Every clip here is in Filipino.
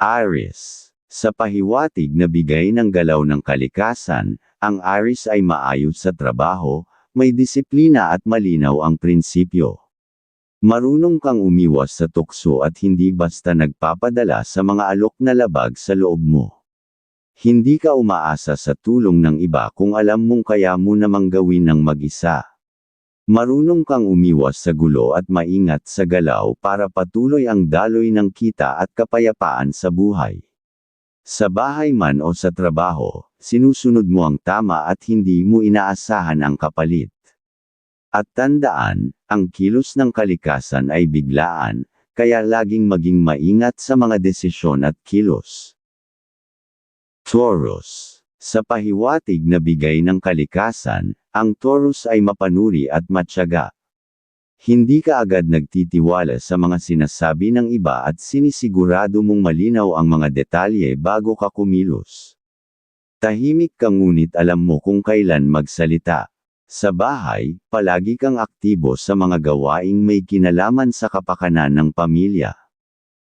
Aries. Sa pahiwatig na bigay ng galaw ng kalikasan, ang Aries ay maayos sa trabaho, may disiplina at malinaw ang prinsipyo. Marunong kang umiwas sa tukso at hindi basta nagpapadala sa mga alok na labag sa loob mo. Hindi ka umaasa sa tulong ng iba kung alam mong kaya mo namang gawin ng mag-isa. Marunong kang umiwas sa gulo at maingat sa galaw para patuloy ang daloy ng kita at kapayapaan sa buhay. Sa bahay man o sa trabaho, sinusunod mo ang tama at hindi mo inaasahan ang kapalit. At tandaan, ang kilos ng kalikasan ay biglaan, kaya laging maging maingat sa mga desisyon at kilos. Taurus Sa pahiwatig na bigay ng kalikasan, ang Taurus ay mapanuri at matyaga. Hindi ka agad nagtitiwala sa mga sinasabi ng iba at sinisigurado mong malinaw ang mga detalye bago ka kumilos. Tahimik ka ngunit alam mo kung kailan magsalita. Sa bahay, palagi kang aktibo sa mga gawaing may kinalaman sa kapakanan ng pamilya.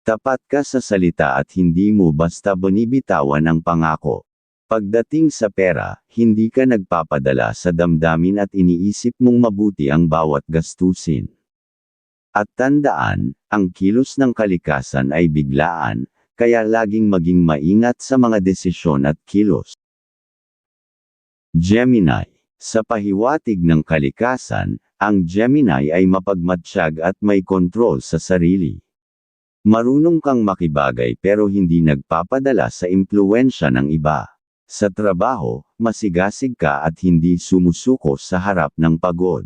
Tapat ka sa salita at hindi mo basta bonibitawan ang pangako. Pagdating sa pera, hindi ka nagpapadala sa damdamin at iniisip mong mabuti ang bawat gastusin. At tandaan, ang kilos ng kalikasan ay biglaan, kaya laging maging maingat sa mga desisyon at kilos. Gemini Sa pahiwatig ng kalikasan, ang Gemini ay mapagmatsyag at may kontrol sa sarili. Marunong kang makibagay pero hindi nagpapadala sa impluensya ng iba. Sa trabaho, masigasig ka at hindi sumusuko sa harap ng pagod.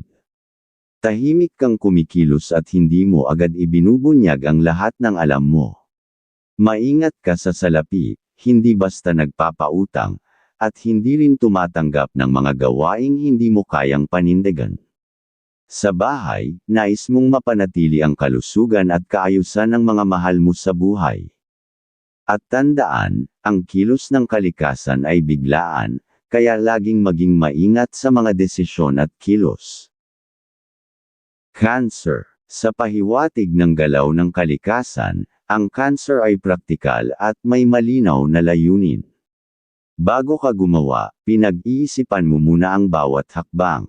Tahimik kang kumikilos at hindi mo agad ibinubunyag ang lahat ng alam mo. Maingat ka sa salapi, hindi basta nagpapautang, at hindi rin tumatanggap ng mga gawaing hindi mo kayang panindigan. Sa bahay, nais mong mapanatili ang kalusugan at kaayusan ng mga mahal mo sa buhay. At tandaan, ang kilos ng kalikasan ay biglaan, kaya laging maging maingat sa mga desisyon at kilos. Cancer Sa pahiwatig ng galaw ng kalikasan, ang cancer ay praktikal at may malinaw na layunin. Bago ka gumawa, pinag-iisipan mo muna ang bawat hakbang.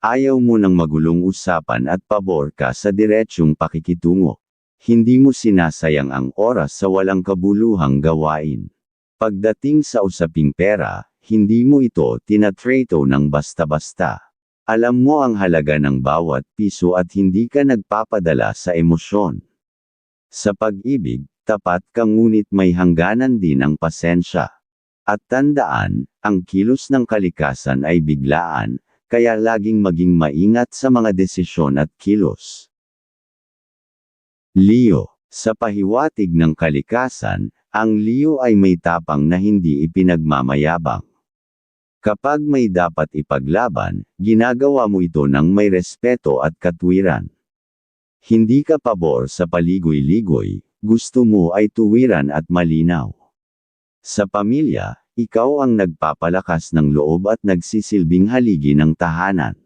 Ayaw mo ng magulong usapan at pabor ka sa diretsyong pakikitungo. Hindi mo sinasayang ang oras sa walang kabuluhang gawain. Pagdating sa usaping pera, hindi mo ito tinatrato ng basta-basta. Alam mo ang halaga ng bawat piso at hindi ka nagpapadala sa emosyon. Sa pag-ibig, tapat ka ngunit may hangganan din ang pasensya. At tandaan, ang kilos ng kalikasan ay biglaan, kaya laging maging maingat sa mga desisyon at kilos. Leo, sa pahiwatig ng kalikasan, ang Leo ay may tapang na hindi ipinagmamayabang. Kapag may dapat ipaglaban, ginagawa mo ito ng may respeto at katwiran. Hindi ka pabor sa paligoy-ligoy, gusto mo ay tuwiran at malinaw. Sa pamilya, ikaw ang nagpapalakas ng loob at nagsisilbing haligi ng tahanan.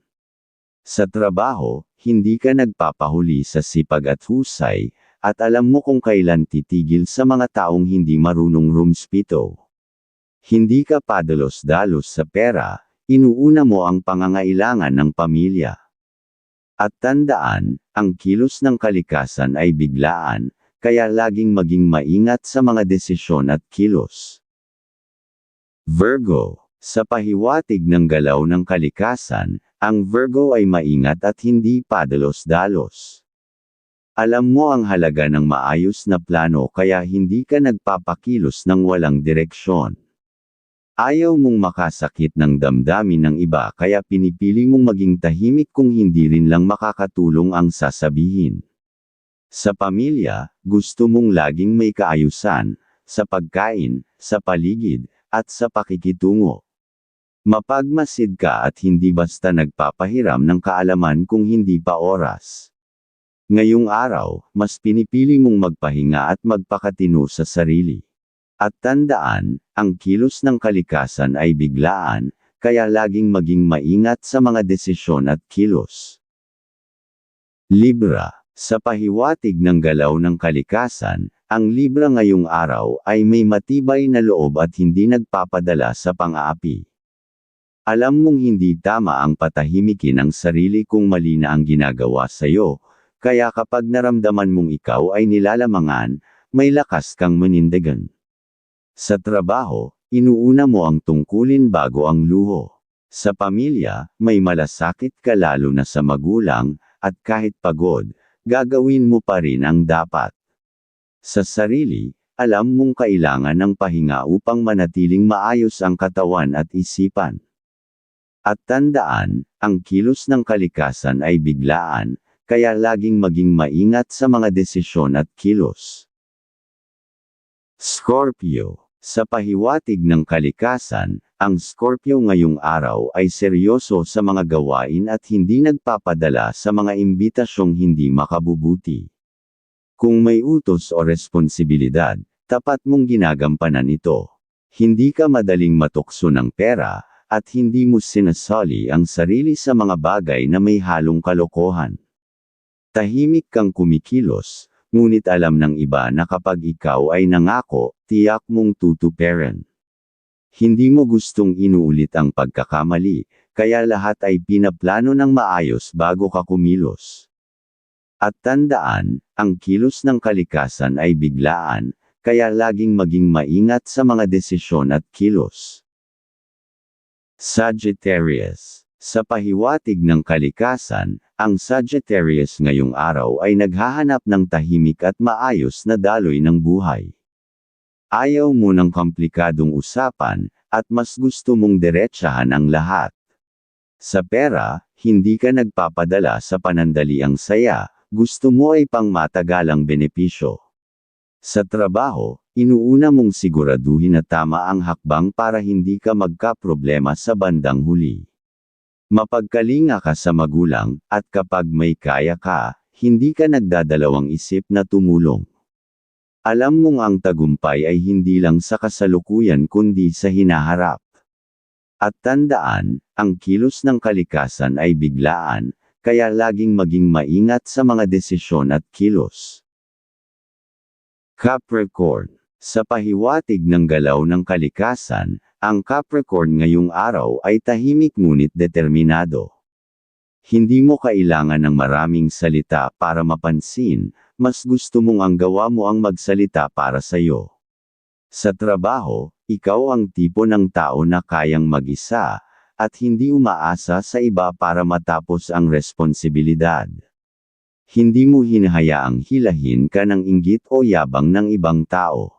Sa trabaho, hindi ka nagpapahuli sa sipag at husay, at alam mo kung kailan titigil sa mga taong hindi marunong rumspito. Hindi ka padalos-dalos sa pera, inuuna mo ang pangangailangan ng pamilya. At tandaan, ang kilos ng kalikasan ay biglaan, kaya laging maging maingat sa mga desisyon at kilos. Virgo, sa pahiwatig ng galaw ng kalikasan, ang Virgo ay maingat at hindi padalos-dalos. Alam mo ang halaga ng maayos na plano kaya hindi ka nagpapakilos ng walang direksyon. Ayaw mong makasakit ng damdamin ng iba kaya pinipili mong maging tahimik kung hindi rin lang makakatulong ang sasabihin. Sa pamilya, gusto mong laging may kaayusan, sa pagkain, sa paligid, at sa pakikitungo. Mapagmasid ka at hindi basta nagpapahiram ng kaalaman kung hindi pa oras. Ngayong araw, mas pinipili mong magpahinga at magpakatino sa sarili. At tandaan, ang kilos ng kalikasan ay biglaan, kaya laging maging maingat sa mga desisyon at kilos. Libra, sa pahiwatig ng galaw ng kalikasan, ang Libra ngayong araw ay may matibay na loob at hindi nagpapadala sa pang-aapi. Alam mong hindi tama ang patahimikin ang sarili kung mali na ang ginagawa sa'yo, kaya kapag naramdaman mong ikaw ay nilalamangan, may lakas kang manindigan. Sa trabaho, inuuna mo ang tungkulin bago ang luho. Sa pamilya, may malasakit ka lalo na sa magulang, at kahit pagod, gagawin mo pa rin ang dapat. Sa sarili, alam mong kailangan ng pahinga upang manatiling maayos ang katawan at isipan. At tandaan, ang kilos ng kalikasan ay biglaan, kaya laging maging maingat sa mga desisyon at kilos. Scorpio Sa pahiwatig ng kalikasan, ang Scorpio ngayong araw ay seryoso sa mga gawain at hindi nagpapadala sa mga imbitasyong hindi makabubuti. Kung may utos o responsibilidad, tapat mong ginagampanan ito. Hindi ka madaling matukso ng pera, at hindi mo sinasali ang sarili sa mga bagay na may halong kalokohan. Tahimik kang kumikilos, ngunit alam ng iba na kapag ikaw ay nangako, tiyak mong tutuperan. Hindi mo gustong inuulit ang pagkakamali, kaya lahat ay pinaplano ng maayos bago ka kumilos. At tandaan, ang kilos ng kalikasan ay biglaan, kaya laging maging maingat sa mga desisyon at kilos. Sagittarius Sa pahiwatig ng kalikasan, ang Sagittarius ngayong araw ay naghahanap ng tahimik at maayos na daloy ng buhay. Ayaw mo ng komplikadong usapan, at mas gusto mong diretsahan ang lahat. Sa pera, hindi ka nagpapadala sa panandaliang saya, gusto mo ay pangmatagalang benepisyo. Sa trabaho, inuuna mong siguraduhin na tama ang hakbang para hindi ka magkaproblema sa bandang huli. Mapagkalinga ka sa magulang, at kapag may kaya ka, hindi ka nagdadalawang isip na tumulong. Alam mong ang tagumpay ay hindi lang sa kasalukuyan kundi sa hinaharap. At tandaan, ang kilos ng kalikasan ay biglaan, kaya laging maging maingat sa mga desisyon at kilos. Capricorn Sa pahiwatig ng galaw ng kalikasan, ang Capricorn ngayong araw ay tahimik ngunit determinado. Hindi mo kailangan ng maraming salita para mapansin, mas gusto mong ang gawa mo ang magsalita para sa iyo. Sa trabaho, ikaw ang tipo ng tao na kayang mag-isa, at hindi umaasa sa iba para matapos ang responsibilidad. Hindi mo hinahayaang hilahin ka ng inggit o yabang ng ibang tao.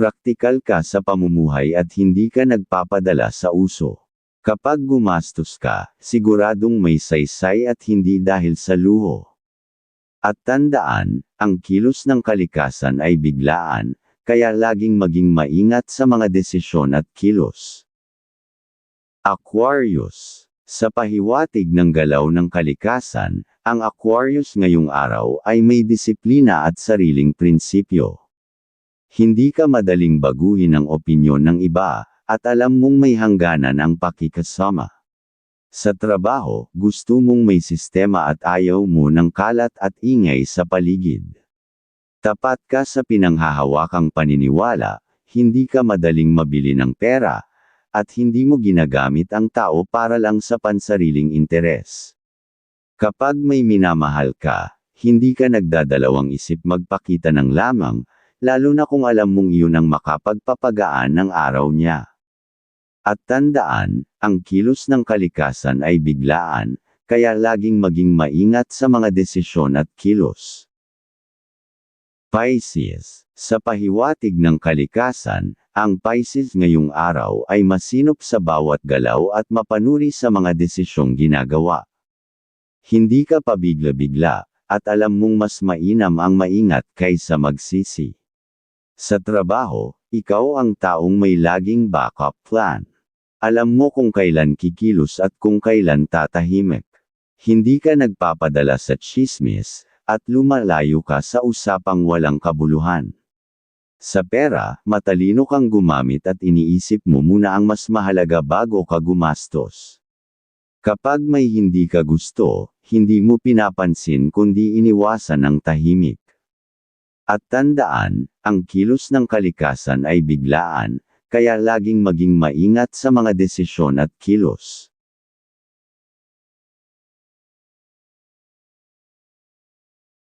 Praktikal ka sa pamumuhay at hindi ka nagpapadala sa uso. Kapag gumastos ka, siguradong may saysay at hindi dahil sa luho. At tandaan, ang kilos ng kalikasan ay biglaan, kaya laging maging maingat sa mga desisyon at kilos. Aquarius. Sa pahiwatig ng galaw ng kalikasan, ang Aquarius ngayong araw ay may disiplina at sariling prinsipyo. Hindi ka madaling baguhin ang opinyon ng iba, at alam mong may hangganan ang pakikasama. Sa trabaho, gusto mong may sistema at ayaw mo ng kalat at ingay sa paligid. Tapat ka sa pinanghahawakang paniniwala, hindi ka madaling mabili ng pera, at hindi mo ginagamit ang tao para lang sa pansariling interes. Kapag may minamahal ka, hindi ka nagdadalawang isip magpakita ng lamang, lalo na kung alam mong iyon ang makapagpapagaan ng araw niya. At tandaan, ang kilos ng kalikasan ay biglaan, kaya laging maging maingat sa mga desisyon at kilos. Pisces, sa pahiwatig ng kalikasan, ang Pisces ngayong araw ay masinop sa bawat galaw at mapanuri sa mga desisyong ginagawa. Hindi ka pabigla-bigla, at alam mong mas mainam ang maingat kaysa magsisi. Sa trabaho, ikaw ang taong may laging backup plan. Alam mo kung kailan kikilos at kung kailan tatahimik. Hindi ka nagpapadala sa chismis, at lumalayo ka sa usapang walang kabuluhan. Sa pera, matalino kang gumamit at iniisip mo muna ang mas mahalaga bago ka gumastos. Kapag may hindi ka gusto, hindi mo pinapansin kundi iniwasan ang tahimik. At tandaan, ang kilos ng kalikasan ay biglaan, kaya laging maging maingat sa mga desisyon at kilos.